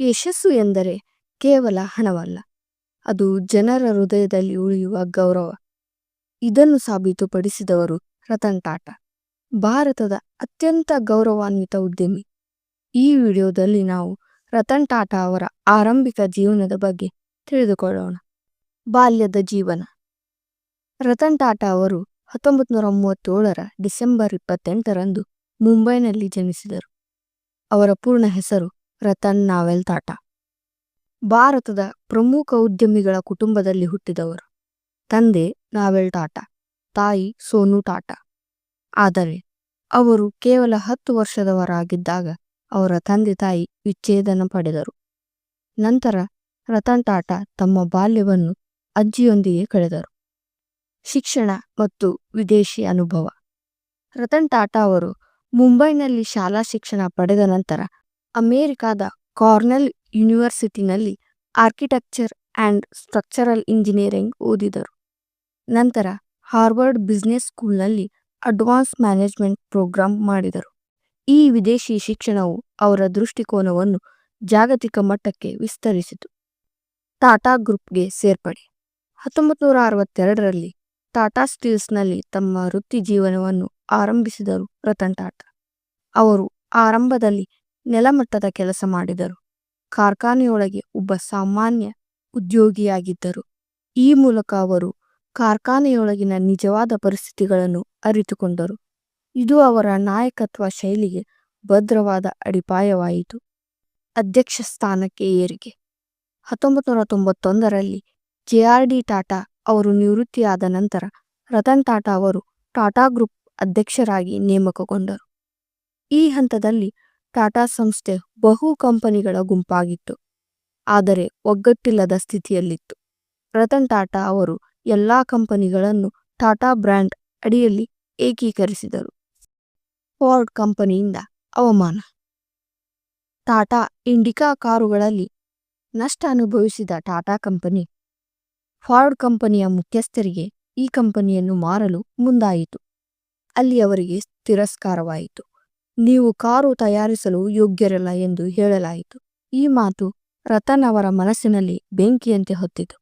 ಯಶಸ್ಸು ಎಂದರೆ ಕೇವಲ ಹಣವಲ್ಲ, ಅದು ಜನರ ಹೃದಯದಲ್ಲಿ ಉಳಿಯುವ ಗೌರವ. ಇದನ್ನು ಸಾಬೀತುಪಡಿಸಿದವರು ರತನ್ ಟಾಟಾ ಭಾರತದ ಅತ್ಯಂತ ಗೌರವಾನ್ವಿತ ಉದ್ಯಮಿ. ಈ ವಿಡಿಯೋದಲ್ಲಿ ನಾವು ರತನ್ ಟಾಟಾ ಅವರ ಆರಂಭಿಕ ಜೀವನದ ಬಗ್ಗೆ ತಿಳಿದುಕೊಳ್ಳೋಣ. ಬಾಲ್ಯದ ಜೀವನ. ರತನ್ ಟಾಟಾ ಅವರು ಹತ್ತೊಂಬತ್ತು ನೂರ ಮೂವತ್ತೇಳರ ಡಿಸೆಂಬರ್ ಇಪ್ಪತ್ತೆಂಟರಂದು ಮುಂಬೈನಲ್ಲಿ ಜನಿಸಿದರು. ಅವರ ಪೂರ್ಣ ಹೆಸರು ರತನ್ ನಾವೆಲ್ ಟಾಟಾ. ಭಾರತದ ಪ್ರಮುಖ ಉದ್ಯಮಿಗಳ ಕುಟುಂಬದಲ್ಲಿ ಹುಟ್ಟಿದವರು. ತಂದೆ ನಾವೆಲ್ ಟಾಟಾ, ತಾಯಿ ಸೋನು ಟಾಟಾ. ಆದರೆ ಅವರು ಕೇವಲ ಹತ್ತು ವರ್ಷದವರಾಗಿದ್ದಾಗ ಅವರ ತಂದೆ ತಾಯಿ ವಿಚ್ಛೇದನ ಪಡೆದರು. ನಂತರ ರತನ್ ಟಾಟಾ ತಮ್ಮ ಬಾಲ್ಯವನ್ನು ಅಜ್ಜಿಯೊಂದಿಗೆ ಕಳೆದರು. ಶಿಕ್ಷಣ ಮತ್ತು ವಿದೇಶಿ ಅನುಭವ. ರತನ್ ಟಾಟಾ ಅವರು ಮುಂಬೈನಲ್ಲಿ ಶಾಲಾ ಶಿಕ್ಷಣ ಪಡೆದ ನಂತರ ಅಮೆರಿಕಾದ ಕಾರ್ನೆಲ್ ಯೂನಿವರ್ಸಿಟಿನಲ್ಲಿ ಆರ್ಕಿಟೆಕ್ಚರ್ ಆ್ಯಂಡ್ ಸ್ಟ್ರಕ್ಚರಲ್ ಇಂಜಿನಿಯರಿಂಗ್ ಓದಿದರು. ನಂತರ ಹಾರ್ವರ್ಡ್ ಬಿಸ್ನೆಸ್ ಸ್ಕೂಲ್ನಲ್ಲಿ ಅಡ್ವಾನ್ಸ್ ಮ್ಯಾನೇಜ್ಮೆಂಟ್ ಪ್ರೋಗ್ರಾಂ ಮಾಡಿದರು. ಈ ವಿದೇಶಿ ಶಿಕ್ಷಣವು ಅವರ ದೃಷ್ಟಿಕೋನವನ್ನು ಜಾಗತಿಕ ಮಟ್ಟಕ್ಕೆ ವಿಸ್ತರಿಸಿತು. ಟಾಟಾ ಗ್ರೂಪ್ಗೆ ಸೇರ್ಪಡೆ. ಹತ್ತೊಂಬತ್ತು ನೂರ ಅರವತ್ತೆರಡರಲ್ಲಿ ಟಾಟಾ ಸ್ಟೀಲ್ಸ್ನಲ್ಲಿ ತಮ್ಮ ವೃತ್ತಿ ಜೀವನವನ್ನು ಆರಂಭಿಸಿದರು ರತನ್ ಟಾಟಾ. ಅವರು ಆರಂಭದಲ್ಲಿ ನೆಲಮಟ್ಟದ ಕೆಲಸ ಮಾಡಿದರು. ಕಾರ್ಖಾನೆಯೊಳಗೆ ಒಬ್ಬ ಸಾಮಾನ್ಯ ಉದ್ಯೋಗಿಯಾಗಿದ್ದರು. ಈ ಮೂಲಕ ಅವರು ಕಾರ್ಖಾನೆಯೊಳಗಿನ ನಿಜವಾದ ಪರಿಸ್ಥಿತಿಗಳನ್ನು ಅರಿತುಕೊಂಡರು. ಇದು ಅವರ ನಾಯಕತ್ವ ಶೈಲಿಗೆ ಭದ್ರವಾದ ಅಡಿಪಾಯವಾಯಿತು. ಅಧ್ಯಕ್ಷ ಸ್ಥಾನಕ್ಕೆ ಏರಿಕೆ. ಹತ್ತೊಂಬತ್ತು ನೂರ ತೊಂಬತ್ತೊಂದರಲ್ಲಿ ಜೆ ಆರ್ ಡಿ ಟಾಟಾ ಅವರು ನಿವೃತ್ತಿಯಾದ ನಂತರ ರತನ್ ಟಾಟಾ ಅವರು ಟಾಟಾ ಗ್ರೂಪ್ ಅಧ್ಯಕ್ಷರಾಗಿ ನೇಮಕಗೊಂಡರು. ಈ ಹಂತದಲ್ಲಿ ಟಾಟಾ ಸಂಸ್ಥೆ ಬಹು ಕಂಪನಿಗಳ ಗುಂಪಾಗಿತ್ತು. ಆದರೆ ಒಗ್ಗಟ್ಟಿಲ್ಲದ ಸ್ಥಿತಿಯಲ್ಲಿತ್ತು. ರತನ್ ಟಾಟಾ ಅವರು ಎಲ್ಲಾ ಕಂಪನಿಗಳನ್ನು ಟಾಟಾ ಬ್ರ್ಯಾಂಡ್ ಅಡಿಯಲ್ಲಿ ಏಕೀಕರಿಸಿದರು. ಫೋರ್ಡ್ ಕಂಪನಿಯಿಂದ ಅವಮಾನ. ಟಾಟಾ ಇಂಡಿಕಾ ಕಾರುಗಳಲ್ಲಿ ನಷ್ಟ ಅನುಭವಿಸಿದ ಟಾಟಾ ಕಂಪನಿ ಫಾರ್ಡ್ ಕಂಪನಿಯ ಮುಖ್ಯಸ್ಥರಿಗೆ ಈ ಕಂಪನಿಯನ್ನು ಮಾರಲು ಮುಂದಾಯಿತು. ಅಲ್ಲಿ ಅವರಿಗೆ ತಿರಸ್ಕಾರವಾಯಿತು. ನೀವು ಕಾರು ತಯಾರಿಸಲು ಯೋಗ್ಯರಲ್ಲ ಎಂದು ಹೇಳಲಾಯಿತು. ಈ ಮಾತು ರತನ್ ಅವರ ಮನಸ್ಸಿನಲ್ಲಿ ಬೆಂಕಿಯಂತೆ ಹೊತ್ತಿತು.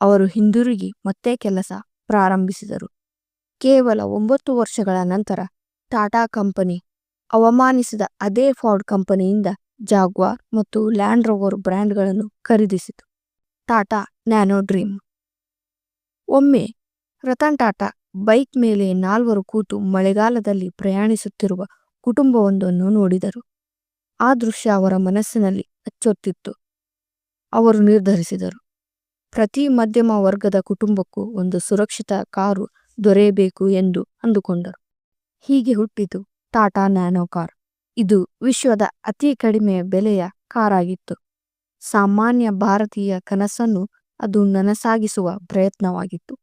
ಅವರು ಹಿಂದಿರುಗಿ ಮತ್ತೆ ಕೆಲಸ ಪ್ರಾರಂಭಿಸಿದರು. ಕೇವಲ ಒಂಬತ್ತು ವರ್ಷಗಳ ನಂತರ ಟಾಟಾ ಕಂಪನಿ ಅವಮಾನಿಸಿದ ಅದೇ ಫಾರ್ಡ್ ಕಂಪನಿಯಿಂದ ಜಾಗ್ವಾರ್ ಮತ್ತು ಲ್ಯಾಂಡ್ ರೋವರ್ ಬ್ರ್ಯಾಂಡ್ಗಳನ್ನು ಖರೀದಿಸಿತು. Tata Nano dream. ಒಮ್ಮೆ ರತನ್ ಟಾಟಾ ಬೈಕ್ ಮೇಲೆ ನಾಲ್ವರು ಕೂತು ಮಳೆಗಾಲದಲ್ಲಿ ಪ್ರಯಾಣಿಸುತ್ತಿರುವ ಕುಟುಂಬವೊಂದನ್ನು ನೋಡಿದರು. ಆ ದೃಶ್ಯ ಅವರ ಮನಸ್ಸಿನಲ್ಲಿ ಅಚ್ಚೊತ್ತಿತ್ತು. ಅವರು ನಿರ್ಧರಿಸಿದರು. ಪ್ರತಿ ಮಧ್ಯಮ ವರ್ಗದ ಕುಟುಂಬಕ್ಕೂ ಒಂದು ಸುರಕ್ಷಿತ ಕಾರು ದೊರೆಯಬೇಕು ಎಂದು ಅಂದುಕೊಂಡರು. ಹೀಗೆ ಹುಟ್ಟಿತು ಟಾಟಾ ನ್ಯಾನೋ ಕಾರ್. ಇದು ವಿಶ್ವದ ಅತಿ ಕಡಿಮೆ ಬೆಲೆಯ ಕಾರಾಗಿತ್ತು. ಸಾಮಾನ್ಯ ಭಾರತೀಯ ಕನಸನ್ನು ಅದು ನನಸಾಗಿಸುವ ಪ್ರಯತ್ನವಾಗಿತ್ತು.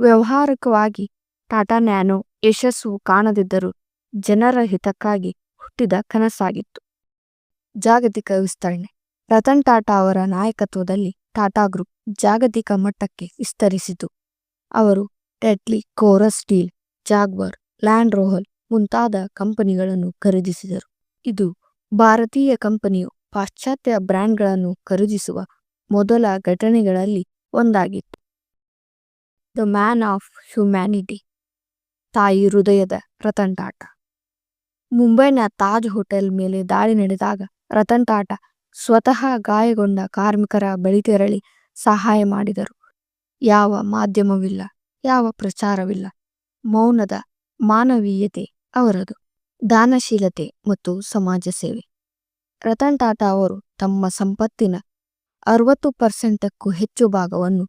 ವ್ಯವಹಾರಿಕವಾಗಿ ಟಾಟಾ ನ್ಯಾನೋ ಯಶಸ್ಸು ಕಾಣದಿದ್ದರೂ ಜನರ ಹಿತಕ್ಕಾಗಿ ಹುಟ್ಟಿದ ಕನಸಾಗಿತ್ತು. ಜಾಗತಿಕ ವಿಸ್ತರಣೆ. ರತನ್ ಟಾಟಾ ಅವರ ನಾಯಕತ್ವದಲ್ಲಿ ಟಾಟಾ ಗ್ರೂಪ್ ಜಾಗತಿಕ ಮಟ್ಟಕ್ಕೆ ವಿಸ್ತರಿಸಿತು. ಅವರು Tetley Corus steel, Jaguar, Land Rover ಮುಂತಾದ ಕಂಪನಿಗಳನ್ನು ಖರೀದಿಸಿದರು. ಇದು ಭಾರತೀಯ ಕಂಪನಿಯು ಪಾಶ್ಚಾತ್ಯ ಬ್ರ್ಯಾಂಡ್ಗಳನ್ನು ಖರೀದಿಸುವ ಮೊದಲ ಘಟನೆಗಳಲ್ಲಿ ಒಂದಾಗಿತ್ತು. ದ ಮ್ಯಾನ್ ಆಫ್ ಹ್ಯುಮ್ಯಾನಿಟಿ ತಾಯಿ ಹೃದಯದ ರತನ್ ಟಾಟಾ. ಮುಂಬೈನ ತಾಜ್ ಹೋಟೆಲ್ ಮೇಲೆ ದಾಳಿ ನಡೆದಾಗ ರತನ್ ಟಾಟಾ ಸ್ವತಃ ಗಾಯಗೊಂಡ ಕಾರ್ಮಿಕರ ಬಳಿ ತೆರಳಿ ಸಹಾಯ ಮಾಡಿದರು. ಯಾವ ಮಾಧ್ಯಮವಿಲ್ಲ, ಯಾವ ಪ್ರಚಾರವಿಲ್ಲ. ಮೌನದ ಮಾನವೀಯತೆ ಅವರದು. ದಾನಶೀಲತೆ ಮತ್ತು ಸಮಾಜ ಸೇವೆ. ರತನ್ ಟಾಟಾ ಅವರು ತಮ್ಮ ಸಂಪತ್ತಿನ ಅರವತ್ತು ಪರ್ಸೆಂಟಕ್ಕೂ ಹೆಚ್ಚು ಭಾಗವನ್ನು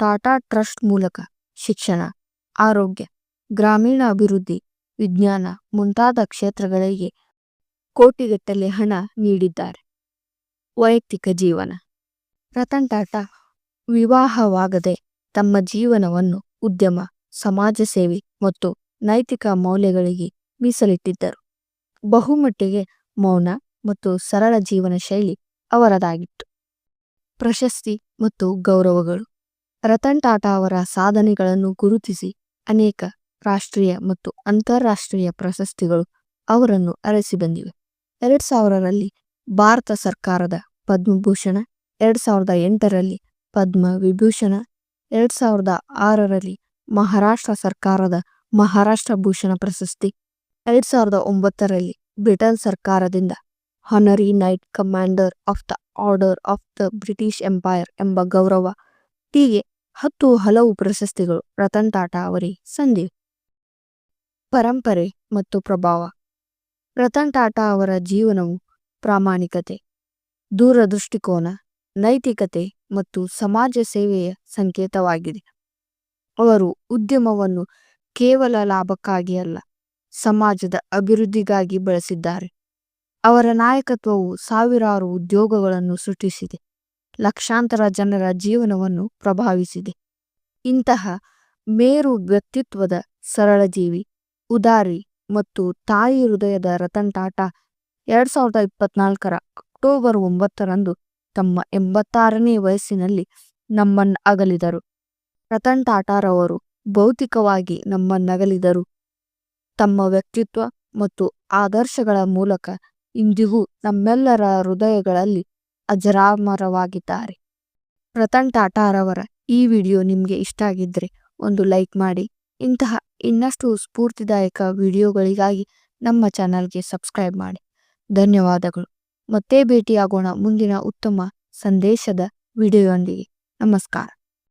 ಟಾಟಾ ಟ್ರಸ್ಟ್ ಮೂಲಕ ಶಿಕ್ಷಣ, ಆರೋಗ್ಯ ಗ್ರಾಮೀಣ ಅಭಿವೃದ್ಧಿ ವಿಜ್ಞಾನ ಮುಂತಾದ ಕ್ಷೇತ್ರಗಳಿಗೆ ಕೋಟಿಗಟ್ಟಲೆ ಹಣ ನೀಡಿದ್ದಾರೆ. ವೈಯಕ್ತಿಕ ಜೀವನ. ರತನ್ ಟಾಟಾ, ವಿವಾಹವಾಗದೆ ತಮ್ಮ ಜೀವನವನ್ನು ಉದ್ಯಮ, ಸಮಾಜ ಸೇವೆ ಮತ್ತು ನೈತಿಕ ಮೌಲ್ಯಗಳಿಗೆ ಮೀಸಲಿಟ್ಟಿದ್ದರು. ಬಹುಮಟ್ಟಿಗೆ ಮೌನ ಮತ್ತು ಸರಳ ಜೀವನ ಶೈಲಿ ಅವರದಾಗಿತ್ತು. ಪ್ರಶಸ್ತಿ ಮತ್ತು ಗೌರವಗಳು. ರತನ್ ಟಾಟಾ ಅವರ ಸಾಧನೆಗಳನ್ನು ಗುರುತಿಸಿ ಅನೇಕ ರಾಷ್ಟ್ರೀಯ ಮತ್ತು ಅಂತಾರಾಷ್ಟ್ರೀಯ ಪ್ರಶಸ್ತಿಗಳು ಅವರನ್ನು ಅರಸಿ ಬಂದಿವೆ. ಎರಡ್ ಸಾವಿರರಲ್ಲಿ ಭಾರತ ಸರ್ಕಾರದ ಪದ್ಮಭೂಷಣ, ಎರಡ್ ಸಾವಿರದ ಎಂಟರಲ್ಲಿ ಪದ್ಮ ವಿಭೂಷಣ ಎರಡ್ ಸಾವಿರದ ಆರರಲ್ಲಿ ಮಹಾರಾಷ್ಟ್ರ ಸರ್ಕಾರದ ಮಹಾರಾಷ್ಟ್ರ ಭೂಷಣ ಪ್ರಶಸ್ತಿ, ಎರಡ್ ಸಾವಿರದ ಒಂಬತ್ತರಲ್ಲಿ ಬ್ರಿಟನ್ ಸರ್ಕಾರದಿಂದ honorary knight commander of the order of the British empire ಎಂಬ ಗೌರವ, ಹೀಗೆ ಹತ್ತು ಹಲವು ಪ್ರಶಸ್ತಿಗಳು ರತನ್ ಟಾಟಾ ಅವರಿಗೆ ಸಂದಿವೆ. ಪರಂಪರೆ ಮತ್ತು ಪ್ರಭಾವ. ರತನ್ ಟಾಟಾ ಅವರ ಜೀವನವು ಪ್ರಾಮಾಣಿಕತೆ, ದೂರದೃಷ್ಟಿಕೋನ, ನೈತಿಕತೆ ಮತ್ತು ಸಮಾಜ ಸೇವೆಯ ಸಂಕೇತವಾಗಿದೆ. ಅವರು ಉದ್ಯಮವನ್ನು ಕೇವಲ ಲಾಭಕ್ಕಾಗಿ ಅಲ್ಲ, ಸಮಾಜದ ಅಭಿವೃದ್ಧಿಗಾಗಿ ಬಳಸಿದ್ದಾರೆ. ಅವರ ನಾಯಕತ್ವವು ಸಾವಿರಾರು ಉದ್ಯೋಗಗಳನ್ನು ಸೃಷ್ಟಿಸಿದೆ, ಲಕ್ಷಾಂತರ ಜನರ ಜೀವನವನ್ನು ಪ್ರಭಾವಿಸಿದೆ. ಇಂತಹ ಮೇರು ವ್ಯಕ್ತಿತ್ವದ ಸರಳ ಜೀವಿ ಉದಾರಿ ಮತ್ತು ತಾಯಿ ಹೃದಯದ ರತನ್ ಟಾಟಾ ಎರಡ್ ಸಾವಿರದ ಇಪ್ಪತ್ನಾಲ್ಕರ ಅಕ್ಟೋಬರ್ ಒಂಬತ್ತರಂದು ತಮ್ಮ ಎಂಬತ್ತಾರನೇ ವಯಸ್ಸಿನಲ್ಲಿ ನಮ್ಮನ್ನ ಅಗಲಿದರು. ರತನ್ ಟಾಟಾರವರು ಭೌತಿಕವಾಗಿ ನಮ್ಮನ್ನಗಲಿದರು ತಮ್ಮ ವ್ಯಕ್ತಿತ್ವ ಮತ್ತು ಆದರ್ಶಗಳ ಮೂಲಕ ಇಂದಿಗೂ ನಮ್ಮೆಲ್ಲರ ಹೃದಯಗಳಲ್ಲಿ ಅಜರಾಮರವಾಗಿದ್ದಾರೆ. ರತನ್ ಟಾಟಾರವರ ಈ ವಿಡಿಯೋ ನಿಮಗೆ ಇಷ್ಟ ಆಗಿದ್ರೆ ಒಂದು ಲೈಕ್ ಮಾಡಿ, ಇಂತಹ ಇನ್ನಷ್ಟು ಸ್ಫೂರ್ತಿದಾಯಕ ವಿಡಿಯೋಗಳಿಗಾಗಿ ನಮ್ಮ ಚಾನಲ್ಗೆ ಸಬ್ಸ್ಕ್ರೈಬ್ ಮಾಡಿ. ಧನ್ಯವಾದಗಳು. ಮತ್ತೆ ಭೇಟಿಯಾಗೋಣ ಮುಂದಿನ ಉತ್ತಮ ಸಂದೇಶದ ವಿಡಿಯೋಯೊಂದಿಗೆ. ನಮಸ್ಕಾರ.